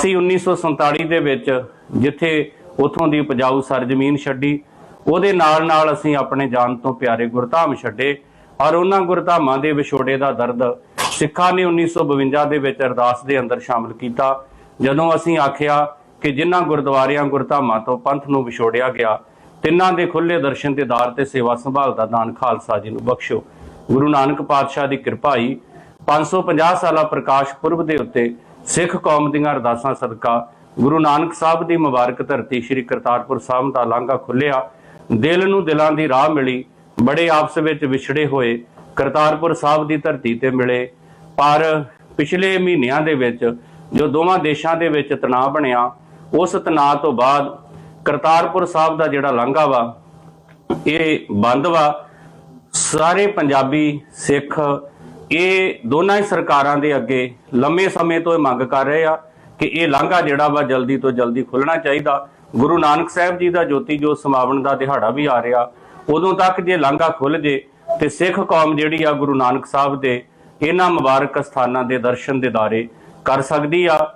ਅਸੀਂ 1947 ਦੇ ਵਿੱਚ, ਜਿੱਥੇ ਉਥੋਂ ਦੀ ਉਪਜਾਊ ਸਰਜ਼ਮੀਨ ਛੱਡੀ। ਉਹਦੇ ਨਾਲ ਨਾਲ ਅਸੀਂ ਆਪਣੇ ਜਾਨ ਤੋਂ ਪਿਆਰੇ ਗੁਰਧਾਮ ਛੱਡੇ ਔਰ ਉਹਨਾਂ ਗੁਰਧਾਮਾਂ ਦੇ ਵਿਛੋੜੇ ਦਾ ਦਰਦ ਸਿੱਖਾਂ ਨੇ 1952 ਦੇ ਵਿੱਚ ਅਰਦਾਸ ਦੇ ਅੰਦਰ ਸ਼ਾਮਲ ਕੀਤਾ। ਜਦੋਂ ਅਸੀਂ ਆਖਿਆ ਕਿ ਜਿਨ੍ਹਾਂ ਗੁਰਦੁਆਰਿਆਂ ਗੁਰਧਾਮਾਂ ਤੋਂ ਪੰਥ ਨੂੰ ਵਿਛੋੜਿਆ ਗਿਆ, ਤਿੰਨਾਂ ਦੇ ਖੁੱਲੇ ਦਰਸ਼ਨ ਤੇ ਦਾਰ ਤੇ ਸੇਵਾ ਸੰਭਾਲ ਦਾ ਦਾਨ ਖਾਲਸਾ ਜੀ ਨੂੰ ਬਖਸ਼ੋ ਗੁਰੂ ਨਾਨਕ ਪਾਤਸ਼ਾਹ ਦੀ ਕਿਰਪਾ ਹੀ 550 ਸਾਲਾ ਪ੍ਰਕਾਸ਼ ਪੁਰਬ ਦੇ ਉੱਤੇ ਸਿੱਖ ਕੌਮ ਦੀਆਂ ਅਰਦਾਸਾਂ ਸਦਕਾ ਗੁਰੂ ਨਾਨਕ ਸਾਹਿਬ ਦੀ ਮੁਬਾਰਕ ਧਰਤੀ ਸ੍ਰੀ ਕਰਤਾਰਪੁਰ ਸਾਹਿਬ ਦਾ ਲਾਂਘਾ ਖੁੱਲਿਆ ਦਿਲ ਨੂੰ ਦਿਲਾਂ ਦੀ ਰਾਹ ਮਿਲੀ। ਬੜੇ ਆਪਸ ਵਿੱਚ ਵਿਛੜੇ ਹੋਏ ਕਰਤਾਰਪੁਰ ਸਾਹਿਬ ਦੀ ਧਰਤੀ ਤੇ ਮਿਲੇ। ਪਰ ਪਿਛਲੇ ਮਹੀਨਿਆਂ ਦੇ ਵਿੱਚ ਜੋ ਦੋਵਾਂ ਦੇਸ਼ਾਂ ਦੇ ਵਿੱਚ ਤਣਾਅ ਬਣਿਆ, ਉਸ ਤਣਾਅ ਤੋਂ ਬਾਅਦ ਕਰਤਾਰਪੁਰ ਸਾਹਿਬ ਦਾ ਜਿਹੜਾ ਲਾਂਘਾ ਵਾ, ਇਹ ਬੰਦ ਵਾ। ਸਾਰੇ ਪੰਜਾਬੀ ਸਿੱਖ ਇਹ ਦੋਨਾਂ ਹੀ ਸਰਕਾਰਾਂ ਦੇ ਅੱਗੇ ਲੰਮੇ ਸਮੇਂ ਤੋਂ ਇਹ ਮੰਗ ਕਰ ਰਹੇ ਆ ਕਿ ਇਹ ਲਾਂਘਾ ਜਿਹੜਾ ਵਾ ਜਲਦੀ ਤੋਂ ਜਲਦੀ ਖੁੱਲਣਾ ਚਾਹੀਦਾ। ਗੁਰੂ ਨਾਨਕ ਸਾਹਿਬ ਜੀ ਦਾ ਜੋਤੀ ਜੋਤ ਸਮਾਵਣ ਦਾ ਦਿਹਾੜਾ ਵੀ ਆ ਰਿਹਾ। ਉਦੋਂ ਤੱਕ ਜੇ ਲਾਂਘਾ ਖੁੱਲ ਜੇ ਤੇ ਸਿੱਖ ਕੌਮ ਜਿਹੜੀ ਆ ਗੁਰੂ ਨਾਨਕ ਸਾਹਿਬ ਦੇ ਇਹਨਾਂ ਮੁਬਾਰਕ ਸਥਾਨਾਂ ਦੇ ਦਰਸ਼ਨ ਦੇ ਦਿਦਾਰੇ ਕਰ ਸਕਦੀ ਆ।